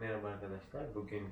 Merhaba arkadaşlar. Bugün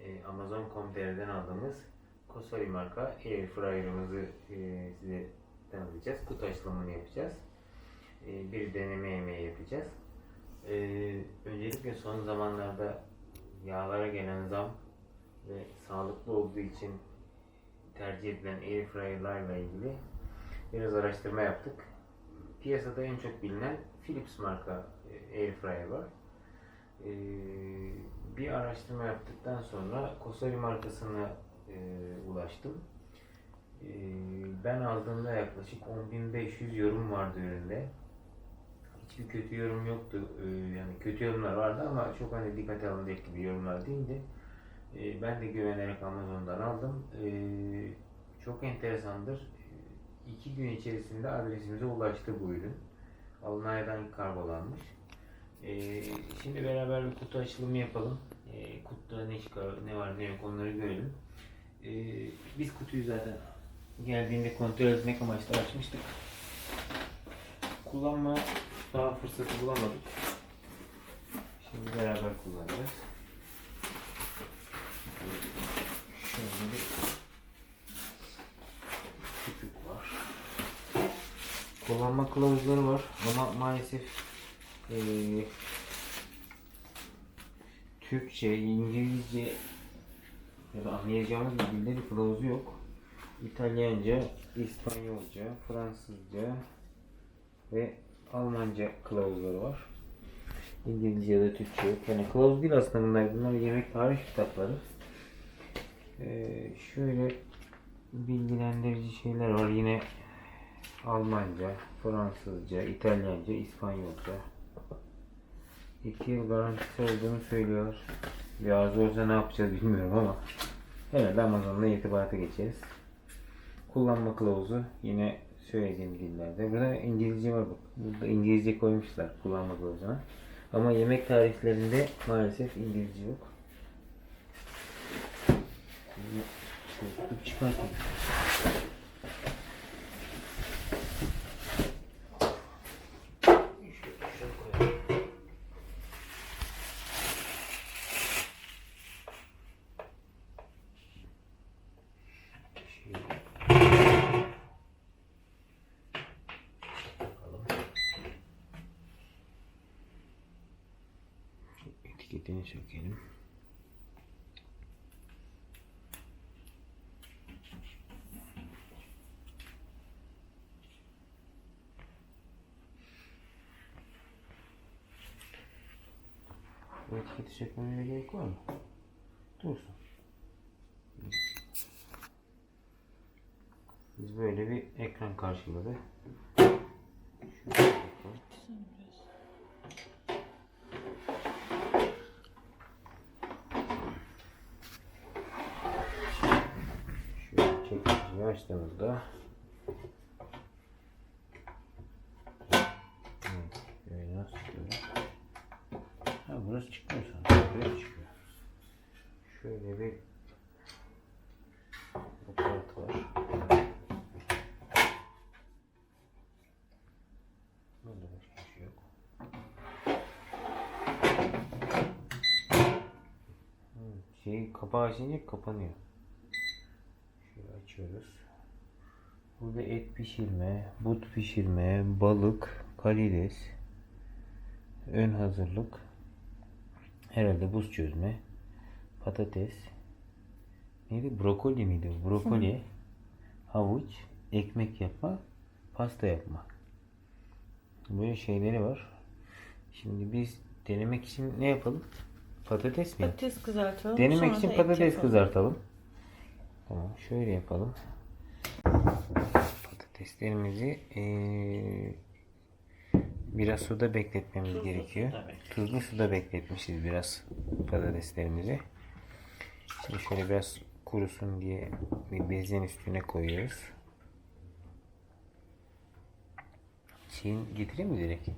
e, Amazon.com.tr'den aldığımız Kosori marka Air Fryer'ımızı e, size tanıtacağız. Kutu açılımını yapacağız. E, bir deneme yemeği yapacağız. E, öncelikle son zamanlarda yağlara gelen zam ve sağlıklı olduğu için tercih edilen Air Fryer'larla ilgili biraz araştırma yaptık. Piyasada en çok bilinen Philips marka Air Fryer var. Ee, bir araştırma yaptıktan sonra Kosori markasına e, ulaştım. Ee, ben aldığımda yaklaşık 10.500 yorum vardı üründe. Hiçbir kötü yorum yoktu. Ee, yani kötü yorumlar vardı ama çok hani dikkate alınacak gibi yorumlar değildi. Ee, ben de güvenerek Amazon'dan aldım. Ee, çok enteresandır. Ee, İki gün içerisinde adresimize ulaştı bu ürün. Almanya'dan kargolanmış. Ee, şimdi beraber bir kutu açılımı yapalım. Ee, kutuda ne çıkar, ne var ne yok onları görelim. Ee, biz kutuyu zaten geldiğinde kontrol etmek amaçlı açmıştık. Kullanma daha fırsatı bulamadık. Şimdi beraber kullanacağız. Şöyle bir küçük var. Kullanma kılavuzları var ama maalesef eee, Türkçe, İngilizce ya da anlayacağımız bir dilde bir kılavuzu yok. İtalyanca, İspanyolca, Fransızca ve Almanca kılavuzları var. İngilizce ya da Türkçe yok. Yani kılavuz değil aslında bunlar. Bunlar yemek tarih kitapları. Eee, şöyle bilgilendirici şeyler var. Yine Almanca, Fransızca, İtalyanca, İspanyolca. İki yıl garantisi olduğunu söylüyor. Biraz olsa ne yapacağız bilmiyorum ama herhalde Amazon'la irtibata geçeriz. Kullanma kılavuzu yine söylediğim dillerde. Burada İngilizce var bak. Burada İngilizce koymuşlar kullanma kılavuzuna. Ama yemek tariflerinde maalesef İngilizce yok. Şimdi şöyle tutup çıkartayım. Şöyle şuraya koyalım. Şöyle. Bakalım. Etiketini sökelim. Bu etiketi sökmemize gerek var mı? Dursun. Biz böyle bir ekran karşıladı. Şöyle bakalım. Şöyle çekiciyi açtığımızda nasıl? Ha burası çıkmıyor sanırım. Buraya çıkıyor. Şöyle bir aparat var. Burada başka bir şey yok. Şey kapağı açınca kapanıyor. Şöyle açıyoruz. Burada et pişirme, but pişirme, balık, karides, ön hazırlık, herhalde buz çözme, patates, neydi? Brokoli miydi? Brokoli, havuç, ekmek yapma, pasta yapma. Böyle şeyleri var. Şimdi biz denemek için ne yapalım? Patates mi? Patates kızartalım. Denemek sonra için patates kızartalım. Tamam, şöyle yapalım. Patateslerimizi eee, biraz suda bekletmemiz Tuzlu gerekiyor. suda. Tuzlu suda bekletmişiz biraz patateslerimizi. Şimdi şöyle biraz kurusun diye bir bezin üstüne koyuyoruz. Şeyin getireyim mi direkt?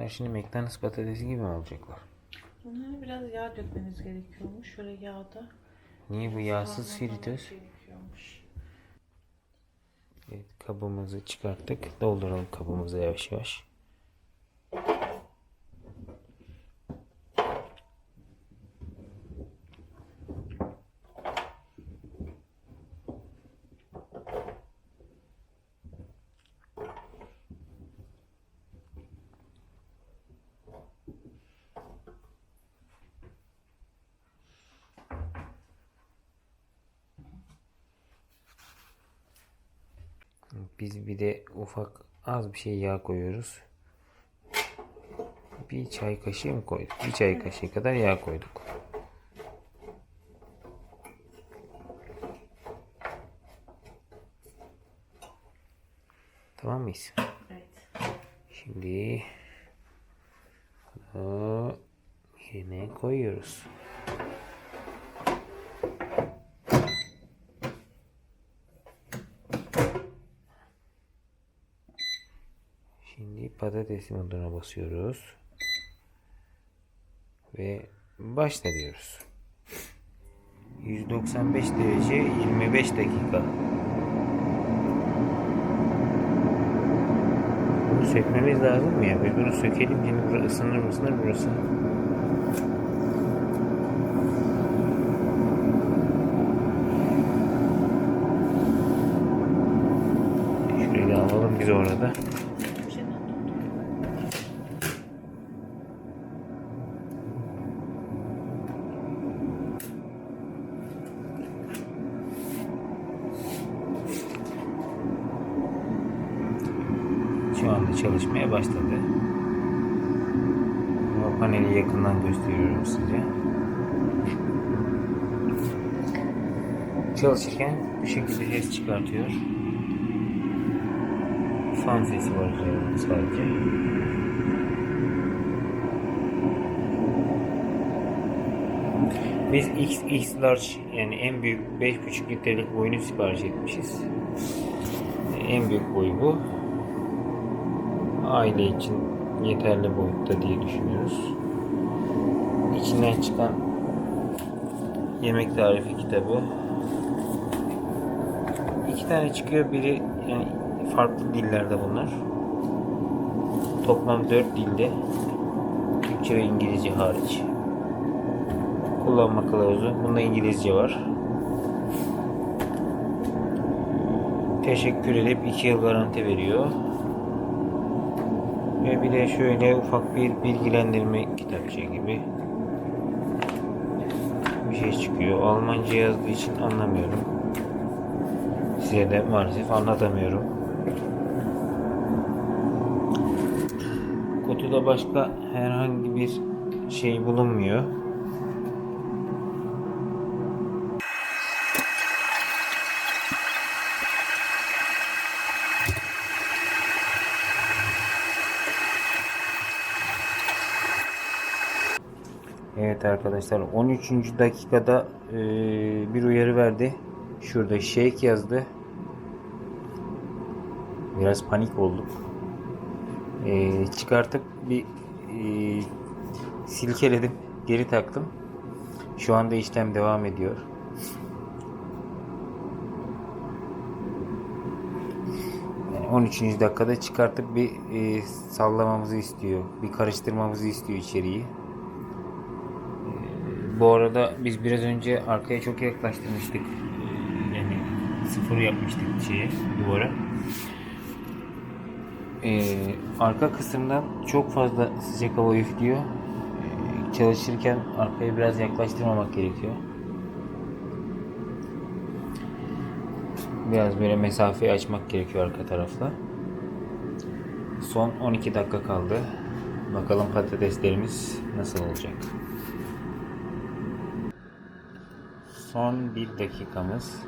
Bunlar şimdi McDonald's patatesi gibi mi olacaklar? Bunlara biraz yağ dökmeniz gerekiyormuş. Şöyle yağda. Niye bu yağsız fritöz? Evet, kabımızı çıkarttık. Dolduralım kabımızı yavaş yavaş. Biz bir de ufak az bir şey yağ koyuyoruz. Bir çay kaşığı mı koyduk? Bir çay kaşığı kadar yağ koyduk. Tamam mıyız? Evet. Şimdi bunu yerine koyuyoruz. Şimdi patates moduna basıyoruz. Ve başla diyoruz. 195 derece 25 dakika. Bunu sökmemiz lazım mı ya? Biz bunu sökelim şimdi burası ısınır ısınır burası. Şurayı da alalım biz orada. Bir şey daha tuttum. Şu anda çalışmaya başladı. Bu paneli yakından gösteriyorum size. Çalışırken bu şekilde ses çıkartıyor. Fan sesi var üzerinde sadece. Biz X, X large yani en büyük 5.5 litrelik boyunu sipariş etmişiz. En büyük boy bu aile için yeterli boyutta diye düşünüyoruz. İçinden çıkan yemek tarifi kitabı. İki tane çıkıyor. Biri yani farklı dillerde bunlar. Toplam dört dilde. Türkçe ve İngilizce hariç. Kullanma kılavuzu. Bunda İngilizce var. Teşekkür edip 2 yıl garanti veriyor. Bir de şöyle ufak bir bilgilendirme kitapçığı gibi bir şey çıkıyor. Almanca yazdığı için anlamıyorum. Size de maalesef anlatamıyorum. Kutuda başka herhangi bir şey bulunmuyor. Evet arkadaşlar 13. dakikada e, bir uyarı verdi. Şurada shake yazdı. Biraz panik olduk. E, çıkartıp bir e, silkeledim. Geri taktım. Şu anda işlem devam ediyor. Yani 13. dakikada çıkartıp bir e, sallamamızı istiyor. Bir karıştırmamızı istiyor içeriği. Bu arada biz biraz önce arkaya çok yaklaştırmıştık. Yani sıfır yapmıştık şeye, duvara. Ee, arka kısımdan çok fazla sıcak hava üflüyor. Ee, çalışırken arkaya biraz yaklaştırmamak gerekiyor. Biraz böyle mesafeyi açmak gerekiyor arka tarafla. Son 12 dakika kaldı. Bakalım patateslerimiz nasıl olacak. Son bir dakikamız.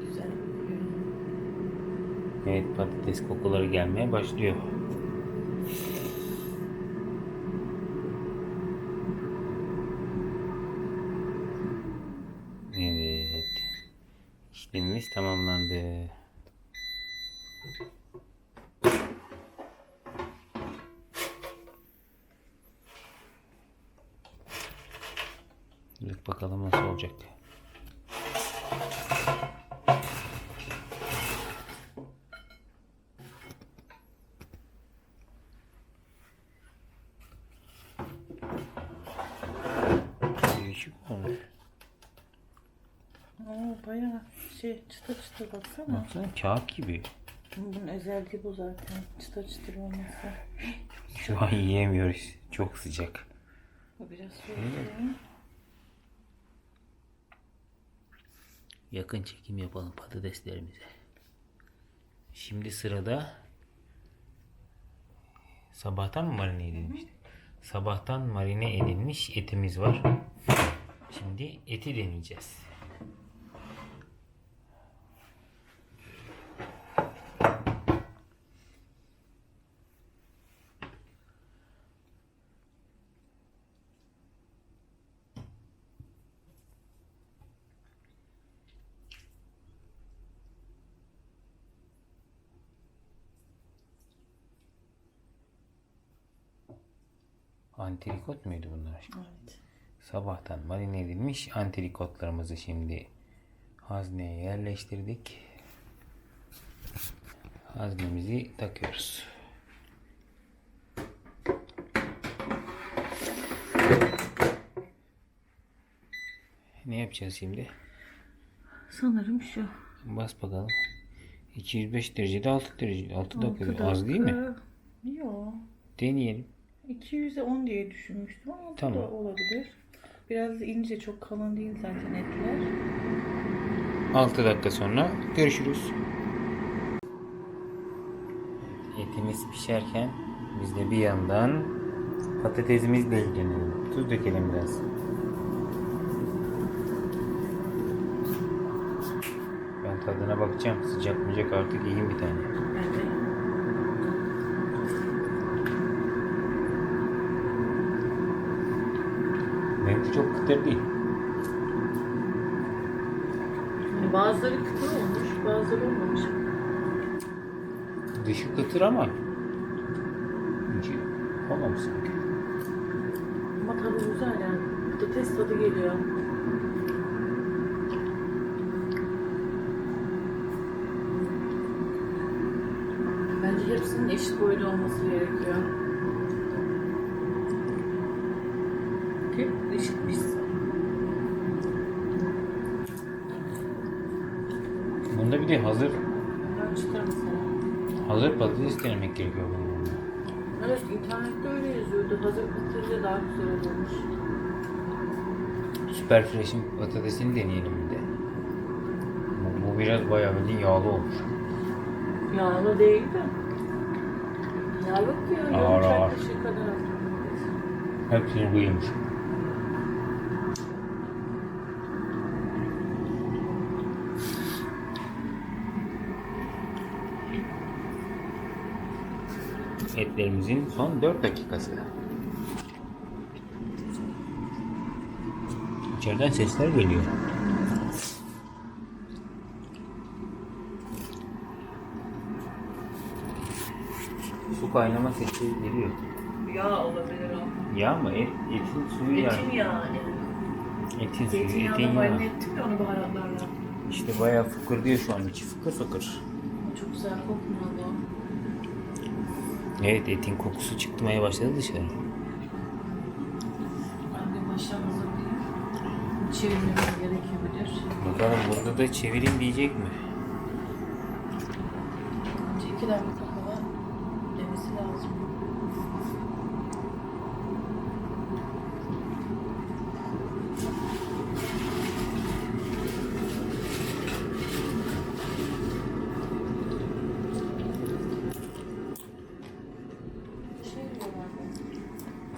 Güzel. Evet patates kokuları gelmeye başlıyor. Evet. İşlemimiz tamamlandı. Evet bakalım nasıl olacak. Değişik olmuş. Oo bayağı şey çıtır çıtır baksana. Baksana kağıt gibi. Bunun özelliği bu zaten. Çıtır çıtır olması. Şu an yiyemiyoruz. Çok sıcak. Bu biraz soğuk. Yakın çekim yapalım patateslerimize. Şimdi sırada sabahtan mı marine edilmişti? Sabahtan marine edilmiş etimiz var. Şimdi eti deneyeceğiz. Antrikot muydu bunlar? Evet. Sabahtan marine edilmiş antrikotlarımızı şimdi hazneye yerleştirdik. Haznemizi takıyoruz. Ne yapacağız şimdi? Sanırım şu. Bas bakalım. 205 derecede 6 derece 6 dakika. Az değil mi? Yok. Deneyelim. 200'e 10 diye düşünmüştüm ama bu Tamam. da olabilir. Biraz ince çok kalın değil zaten etler. 6 dakika sonra görüşürüz. Etimiz pişerken biz de bir yandan patatesimizle ilgilenelim. Tuz dökelim biraz. Ben tadına bakacağım. Sıcak mıcak artık yiyeyim bir tane. Bence. Benimki çok kıtır değil. Bazıları kıtır olmuş, bazıları olmamış. Dışı kıtır ama içi olmamış sanki. Ama tadı güzel yani. Patates tadı geliyor. Bence hepsinin eşit boyda olması gerekiyor. Ki pişsin. Bunda bir de hazır Ben hazır patates denemek gerekiyor bunun. Evet internette öyle yazıyordu. Hazır patates daha güzel olurmuş. Süper Fresh'in patatesini deneyelim bir de. Bu, bu biraz bayağı bildiğin yağlı olmuş. Yağlı değil de. Yağlı ki ya. Ağır yarım çay ağır. kaşığı kadar. Hepsini bu yemiş. Etlerimizin son 4 dakikası. İçeriden sesler geliyor. Su kaynama sesi geliyor. Yağ olabilir o. Yağ mı? Et, etin suyu yani. Etin yağı. Etin suyu, etin yağı. marine ettim ya onu baharatlarla. İşte bayağı fıkır diyor şu an içi fıkır fıkır. Çok güzel kokmuyor. Evet etin kokusu çıkmaya başladı dışarı. Çevirmemiz gerekebilir. Bakalım burada da çevireyim diyecek mi? Önce iki dakika kala demesi lazım. Şey diyorlar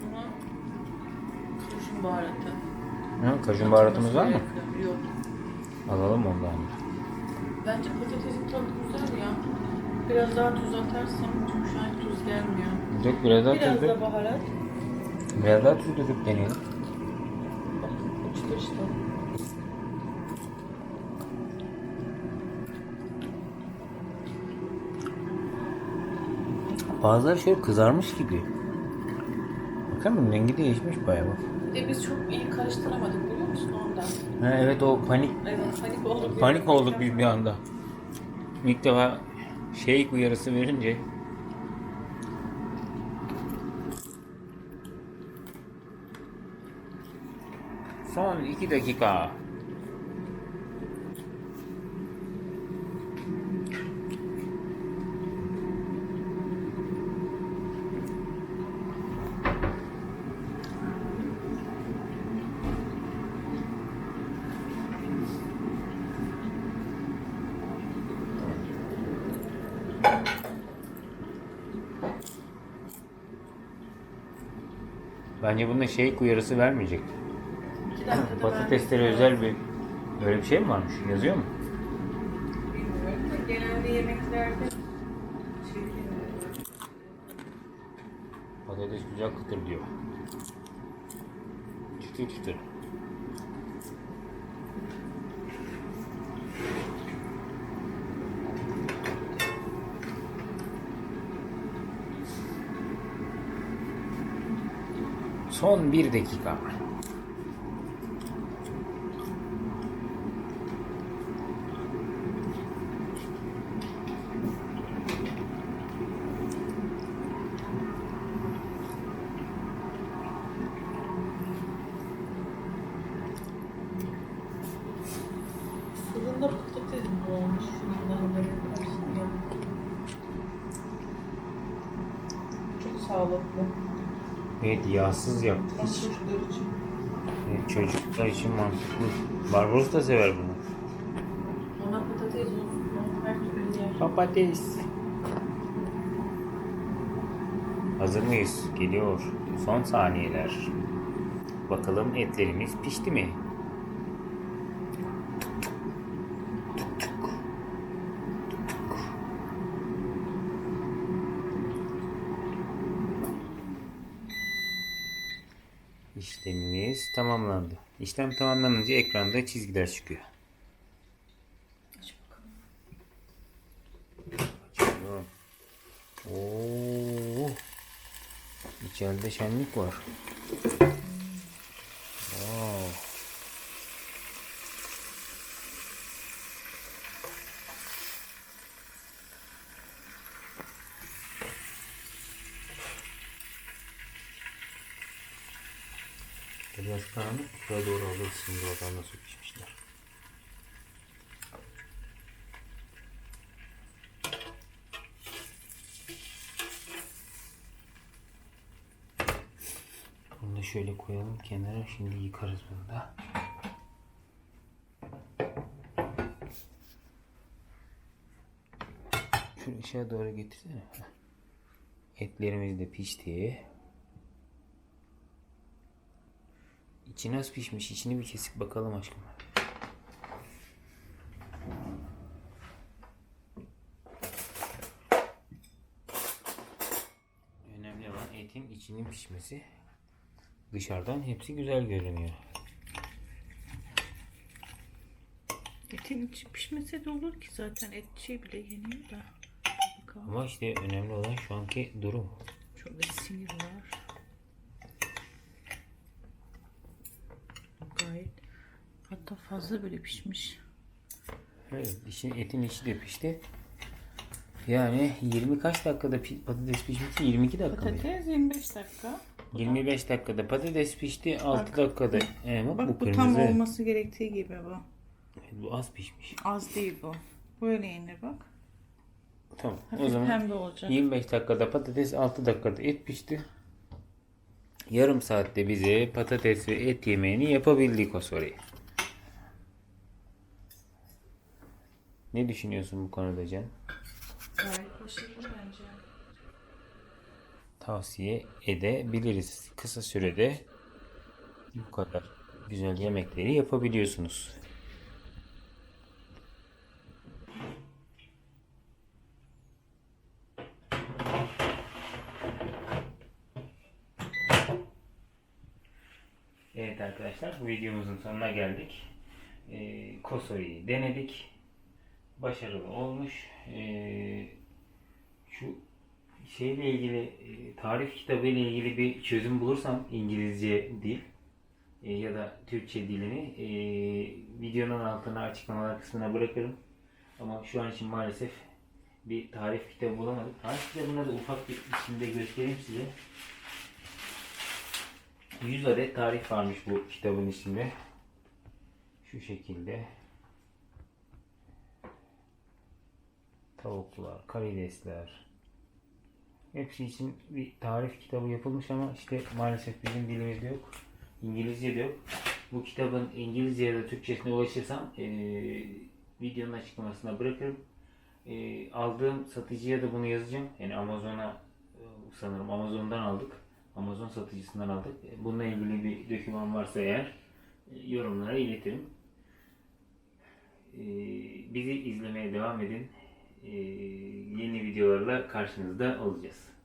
buna. Kurşun baharatı. Ha, kajun baharatımız var mı? Yok. Alalım ondan. Bence patatesin tadı güzel ya. Biraz daha tuz atarsam çünkü şu an tuz gelmiyor. Dök biraz daha Biraz tuz da dök. baharat. Biraz daha tuz döküp deneyelim. Bak uçtu işte. Bazıları şöyle kızarmış gibi. Bakın rengi değişmiş bayağı bak. De biz çok iyi karıştıramadık biliyor işte ondan. Ha, evet o panik Evet panik olduk. panik olduk biz bir anda. İlk defa şey uyarısı verince Son iki dakika. Bence bunda şey uyarısı vermeyecek. İki dakikada Patateslere vermek özel bir böyle bir şey mi varmış? Yazıyor mu? Bilmiyorum da genelde yemeklerde Patates güzel kıtır diyor. Çıtır çıtır. Son bir dakika. Fırında patates mi olmuş? Fırında haberi karşısında. Çok sağlıklı. Evet yağsız yaptık. İçin. Evet, çocuklar için mantıklı. Barbaros da sever bunu. Ona patates olsun. Her türlü yer. Patates. Hazır mıyız? Geliyor. Son saniyeler. Bakalım etlerimiz pişti mi? İşlemimiz tamamlandı. İşlem tamamlanınca ekranda çizgiler çıkıyor. Aç bakalım. Açıyorum. Oo. İçeride şenlik var. Biraz karanlık. Şuraya doğru alırız şimdi oradan nasıl. Bunu da şöyle koyalım kenara. Şimdi yıkarız bunu da. Şunu aşağı doğru getirsene. Etlerimiz de pişti. İçi nasıl pişmiş? İçini bir kesip bakalım aşkım. Önemli olan etin içinin pişmesi. Dışarıdan hepsi güzel görünüyor. Etin içi pişmese de olur ki zaten et şey bile yeniyor da. Bakalım. Ama işte önemli olan şu anki durum. Şöyle sinir var. Gayet hatta fazla böyle pişmiş. Evet, işin, etin içi de pişti. Yani 20 kaç dakikada pi- patates pişmişti? 22 dakika mıydı? Patates 25 dakika. 25 dakikada patates pişti. 6 dakikada. Ee, bak, Bak bu bu, kırmızı. tam olması gerektiği gibi bu. Evet, bu az pişmiş. Az değil bu. Böyle yenir bak. Tamam. O Hafif zaman pembe olacak. 25 dakikada patates, 6 dakikada et pişti. Yarım saatte bize patates ve et yemeğini yapabildik o soruyu. Ne düşünüyorsun bu konuda Can? Gayet başarılı bence. Tavsiye edebiliriz. Kısa sürede bu kadar güzel yemekleri yapabiliyorsunuz. Evet arkadaşlar bu videomuzun sonuna geldik. Ee, Kosori'yi denedik. Başarılı olmuş. Ee, şu şeyle ilgili e, tarif kitabı ile ilgili bir çözüm bulursam İngilizce değil e, ya da Türkçe dilini e, videonun altına açıklamalar kısmına bırakırım. Ama şu an için maalesef bir tarif kitabı bulamadık. Tarif kitabına da ufak bir içinde göstereyim size. 100 adet tarif varmış bu kitabın içinde. Şu şekilde. Tavuklar, karidesler. Hepsi için bir tarif kitabı yapılmış ama işte maalesef bizim dilimizde yok. İngilizce de yok. Bu kitabın İngilizce ya da Türkçesine ulaşırsam eee, videonun açıklamasına bırakırım. Eee, aldığım satıcıya da bunu yazacağım. Yani Amazon'a e, sanırım Amazon'dan aldık. Amazon satıcısından aldık. E, Bununla ilgili bir doküman varsa eğer e, yorumlara iletirim. E, bizi izlemeye devam edin. E, yeni videolarla karşınızda olacağız.